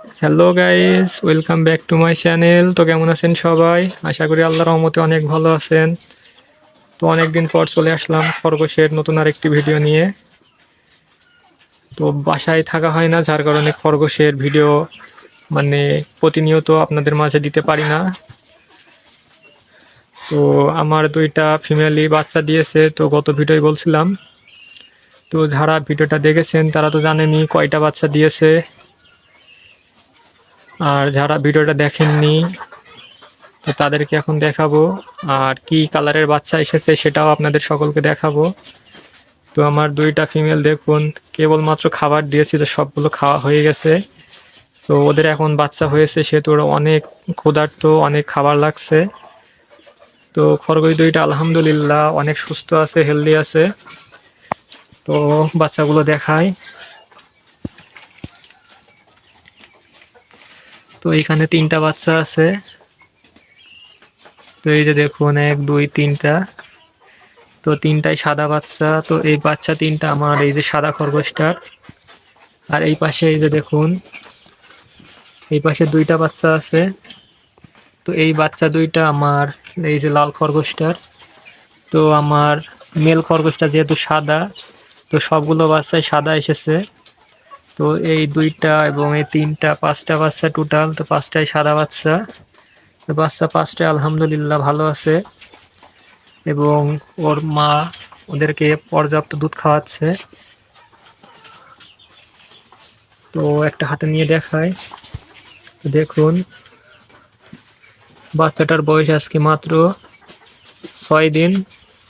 Hello guys welcome back to my channel তো কেমন আছেন সবাই? আশা করি আল্লাহর রহমতে অনেক ভালো আছেন। তো অনেক দিন পর চলে আসলাম খরগোশের নতুন আরেকটি ভিডিও নিয়ে। তো বাসায় থাকা হয় না, যার কারণে খরগোশের ভিডিও মানে প্রতিনিয়ত আপনাদের মাঝে দিতে পারি না। তো আমার দুইটা ফিমেলি বাচ্চা দিয়েছে, তো গত ভিডিওয় বলছিলাম। তো যারা ভিডিওটা দেখেছেন, তারা তো জানেনি কয়টা বাচ্চা দিয়েছে। আর যারা ভিডিওটা দেখেননি, তো তাদেরকে এখন দেখাবো। আর কি কালারের বাচ্চা এসেছে সেটাও আপনাদের সকলকে দেখাবো। তো আমার দুইটা ফিমেল দেখুন, কেবলমাত্র খাবার দিয়েছি তো সবগুলো খাওয়া হয়ে গেছে। তো ওদের এখন বাচ্চা হয়েছে, সেহেতু ওরা অনেক ক্ষুধার্ত, অনেক খাবার লাগছে। তো খরগোশ দুইটা আলহামদুলিল্লাহ অনেক সুস্থ আছে, হেলদি আছে। তো বাচ্চাগুলো দেখায় তো এইখানে তিনটা বাচ্চা আছে। তো এই যে দেখুন, এক, দুই, তিনটা। তো তিনটাই সাদা বাচ্চা। তো এই বাচ্চা তিনটা আমার এই যে সাদা খরগোশটার। আর এই পাশে এই যে দেখুন, এই পাশে দুইটা বাচ্চা আছে। তো এই বাচ্চা দুইটা আমার এই যে লাল খরগোশটার। তো আমার মেল খরগোশটা যেহেতু সাদা, তো সবগুলো বাচ্চাই সাদা এসেছে। তো এই দুইটা এবং এই তিনটা, পাঁচটা বাচ্চা টোটাল তো পাঁচটাই সাদা বাচ্চা। তো বাচ্চা পাঁচটায় আলহামদুলিল্লাহ ভালো আছে। এবং ওর মা ওদেরকে পর্যাপ্ত দুধ খাওয়াচ্ছে। তো একটা হাতে নিয়ে দেখায় দেখুন, বাচ্চাটার বয়স আজকে মাত্র ছয় দিন।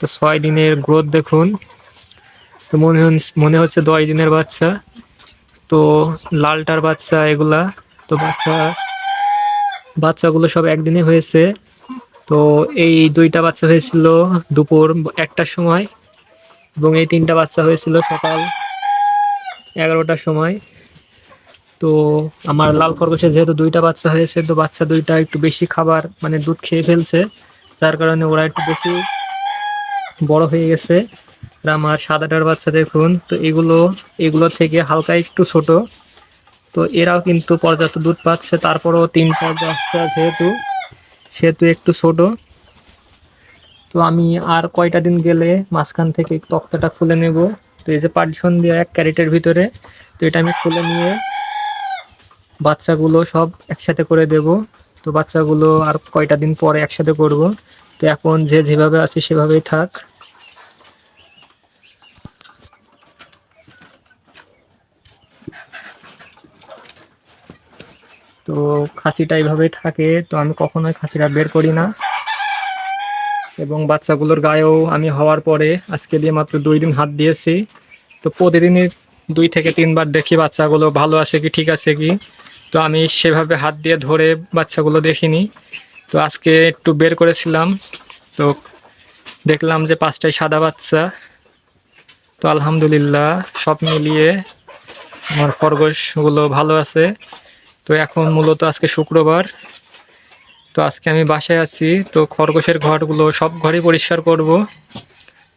তো ছয় দিনের গ্রোথ দেখুন। তো মনে মনে হচ্ছে দশ দিনের বাচ্চা। তো লালটার বাচ্চা এগুলা, তো বাচ্চা, বাচ্চাগুলো সব একদিনে হয়েছে। তো এই দুইটা বাচ্চা হয়েছিল দুপুর একটার সময় এবং এই তিনটা বাচ্চা হয়েছিল সকাল এগারোটার সময়। তো আমার লাল খরগোশে যেহেতু দুইটা বাচ্চা হয়েছে, তো বাচ্চা দুইটা একটু বেশি খাবার মানে দুধ খেয়ে ফেলছে, যার কারণে ওরা একটু বেশি বড় হয়ে গেছে। আমার সাদাটার বাচ্চা দেখুন, তো এগুলো এগুলো থেকে হালকা একটু ছোট। তো এরাও কিন্তু পর্যাপ্ত দুধ পাচ্ছে, তারপরও তিন পর্যাপ্ত যেহেতু, সেহেতু একটু ছোট। তো আমি আর কয়টা দিন গেলে মাঝখান থেকে তক্তাটা খুলে নেব। তো এই যে পার্টিশন দিয়ে এক ক্যারেটের ভিতরে, তো এটা আমি খুলে নিয়ে বাচ্চাগুলো সব একসাথে করে দেব। তো বাচ্চাগুলো আর কয়টা দিন পরে একসাথে করব। তো এখন যে যেভাবে আছে সেভাবেই থাক। তো খাসিটা এইভাবেই থাকে, তো আমি কখনোই খাসিটা বের করি না। এবং বাচ্চাগুলোর গায়েও আমি হওয়ার পরে আজকে দিয়ে মাত্র দুই দিন হাত দিয়েছি। তো প্রতিদিনই দুই থেকে তিনবার দেখি বাচ্চাগুলো ভালো আছে কি, ঠিক আছে কি। তো আমি সেভাবে হাত দিয়ে ধরে বাচ্চাগুলো দেখিনি। তো আজকে একটু বের করেছিলাম। তো দেখলাম যে পাঁচটায় সাদা বাচ্চা। তো আলহামদুলিল্লাহ সব মিলিয়ে আমার খরগোশগুলো ভালো আছে। তো এখন মূলত আজকে শুক্রবার। তো আজকে আমি বাসায় আছি। তো খরগোশের ঘরগুলো সব ঘরই পরিষ্কার করব।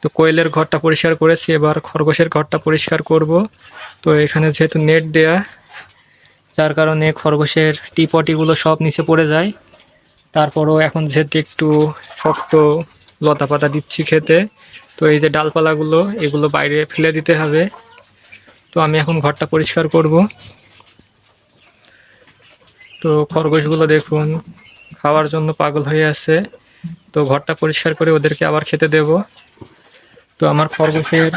তো কোয়েলের ঘরটা পরিষ্কার করেছি। এবার খরগোশের ঘরটা পরিষ্কার করব। তো এখানে যেহেতু নেট দেয়া, যার কারণে খরগোশের টিপটিগুলো সব নিচে পড়ে যায়। তারপরও এখন যেহেতু একটু শক্ত লতা পাতা দিচ্ছি খেতে, তো এই যে ডালপালাগুলো, এগুলো বাইরে ফেলে দিতে হবে। তো আমি এখন ঘরটা পরিষ্কার করব। তো খরগোশগুলো দেখুন, খাওয়ার জন্য পাগল হয়ে আছে। তো ঘরটা পরিষ্কার করে ওদেরকে আবার খেতে দেব। তো আমার খরগোশের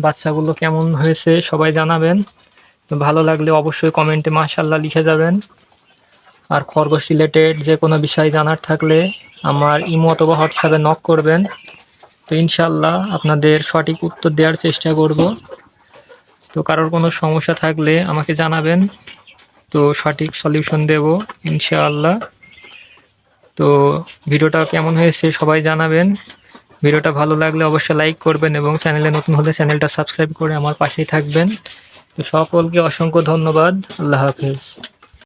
বাচ্চাগুলো কেমন হয়েছে সবাই জানাবেন। তো ভালো লাগলে অবশ্যই কমেন্টে মাশাল্লাহ লিখে যাবেন। আর খরগোশ রিলেটেড যে কোনো বিষয় জানার থাকলে আমার ইমো অথবা হোয়াটসঅ্যাপে নক করবেন। তো ইনশাল্লাহ আপনাদের সঠিক উত্তর দেওয়ার চেষ্টা করব। তো কারোর কোনো সমস্যা থাকলে আমাকে জানাবেন। তো সঠিক সলিউশন দেব, ইনশাআল্লাহ। তো ভিডিওটা কেমন হয়েছে সবাই জানাবেন। ভিডিওটা ভালো লাগলে অবশ্যই লাইক করবেন এবং চ্যানেলে নতুন হলে চ্যানেলটা সাবস্ক্রাইব করে আমার পাশেই থাকবেন। তো সকলকে অসংখ্য ধন্যবাদ। আল্লাহ হাফেজ।